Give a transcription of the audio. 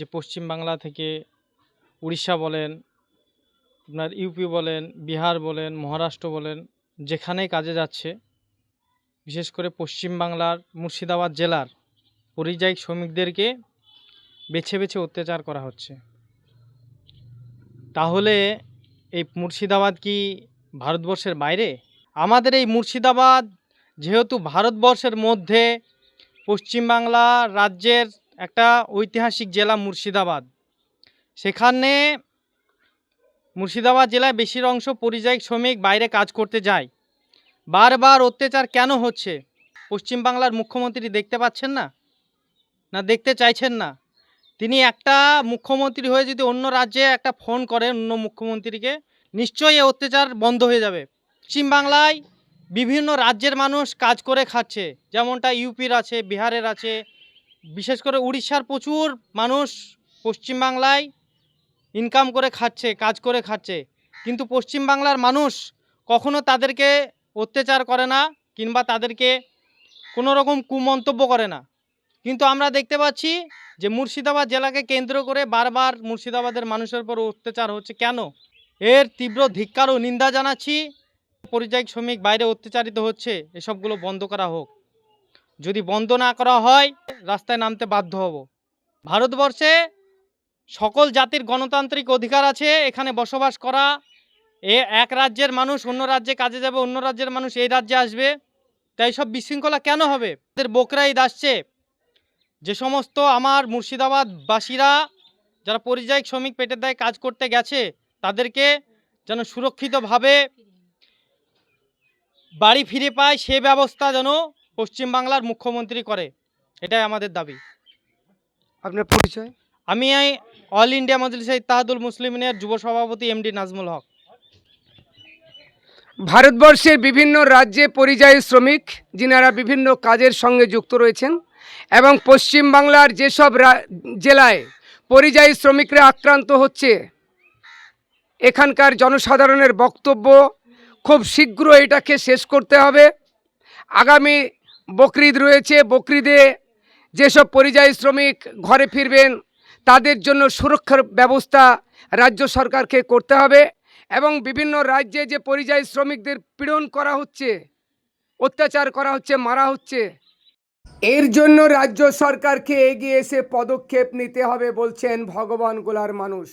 যে পশ্চিম বাংলা থেকে উড়িষ্যা বলেন, আপনার ইউপি বলেন, বিহার বলেন, মহারাষ্ট্র বলেন, যেখানেই কাজে যাচ্ছে, বিশেষ করে পশ্চিম বাংলার মুর্শিদাবাদ জেলার পরিযায়ী শ্রমিকদেরকে বেছে বেছে অত্যাচার করা হচ্ছে। তাহলে এই মুর্শিদাবাদ কি ভারতবর্ষের বাইরে? আমাদের এই মুর্শিদাবাদ যেহেতু ভারতবর্ষের মধ্যে পশ্চিমবাংলা রাজ্যের একটা ঐতিহাসিক জেলা মুর্শিদাবাদ। সেখানে মুর্শিদাবাদ জেলায় বেশির অংশ পরিযায়ী শ্রমিক বাইরে কাজ করতে যায়। বারবার অত্যাচার কেন হচ্ছে? পশ্চিমবাংলার মুখ্যমন্ত্রী দেখতে পাচ্ছেন না? না, দেখতে চাইছেন না? তিনি একটা মুখ্যমন্ত্রী হয়ে যদি অন্য রাজ্যে একটা ফোন করেন অন্য মুখ্যমন্ত্রীকে, নিশ্চয়ই এই অত্যাচার বন্ধ হয়ে যাবে। পশ্চিমবাংলায় বিভিন্ন রাজ্যের মানুষ কাজ করে খাচ্ছে। যেমনটা ইউপির আছে, বিহারের আছে বিশেষ করে উড়িষ্যার প্রচুর মানুষ পশ্চিমবাংলায় ইনকাম করে খাচ্ছে, কাজ করে খাচ্ছে। কিন্তু পশ্চিমবাংলার মানুষ কখনো তাদেরকে অত্যাচার করে না কিংবা তাদেরকে কোনো রকম কুমন্তব্য করে না। কিন্তু আমরা দেখতে পাচ্ছি যে মুর্শিদাবাদ জেলাকে কেন্দ্র করে বারবার মুর্শিদাবাদের মানুষের উপর অত্যাচার হচ্ছে। কেন? এর তীব্র ধিক্কার ও নিন্দা জানাচ্ছি। পরিযায়ী শ্রমিক বাইরে অত্যাচারিত হচ্ছে। এসবগুলো বন্ধ করা হোক। যদি বন্ধ না করা হয়, রাস্তায় নামতে বাধ্য হব। ভারতবর্ষে সকল জাতির গণতান্ত্রিক অধিকার আছে, এখানে বসবাস করা। এ এক রাজ্যের মানুষ অন্য রাজ্যে কাজে যাবে, অন্য রাজ্যের মানুষ এই রাজ্যে আসবে। তাই সব বিশৃঙ্খলা কেন হবে? তাদের বকরা ঈদ আসছে। যে সমস্ত আমার মুর্শিদাবাদবাসীরা, যারা পরিযায়ী শ্রমিক পেটের দায়ে, কাজ করতে গেছে, তাদেরকে যেন সুরক্ষিতভাবে বাড়ি ফিরে পায়, সে ব্যবস্থা যেন পশ্চিমবাংলার মুখ্যমন্ত্রী করে। এটাই আমাদের দাবি। আপনার পরিচয়? আমি এই অল ইন্ডিয়া মজলিসে ইত্তাহাদুল মুসলিমিনের যুব সভাপতি এমডি নাজমুল হক। ভারতবর্ষের বিভিন্ন রাজ্যে পরিযায়ী শ্রমিক যিনারা বিভিন্ন কাজের সঙ্গে যুক্ত রয়েছেন এবং পশ্চিমবাংলার যেসব জেলায় পরিযায়ী শ্রমিকরা আক্রান্ত হচ্ছে এখানকার জনসাধারণের বক্তব্য খুব শীঘ্র এটাকে শেষ করতে হবে। আগামী বকরিদ রয়েছে, বকরিদে যেসব পরিযায়ী শ্রমিক ঘরে ফিরবেন, তাদের জন্য সুরক্ষার ব্যবস্থা রাজ্য সরকারকে করতে হবে এবং বিভিন্ন রাজ্যে যে পরিযায়ী শ্রমিকদের পীড়ন করা হচ্ছে, অত্যাচার করা হচ্ছে, মারা হচ্ছে, এর জন্য রাজ্য সরকারকে এগিয়ে এসে পদক্ষেপ নিতে হবে বলছেন ভগবান গোলার মানুষ।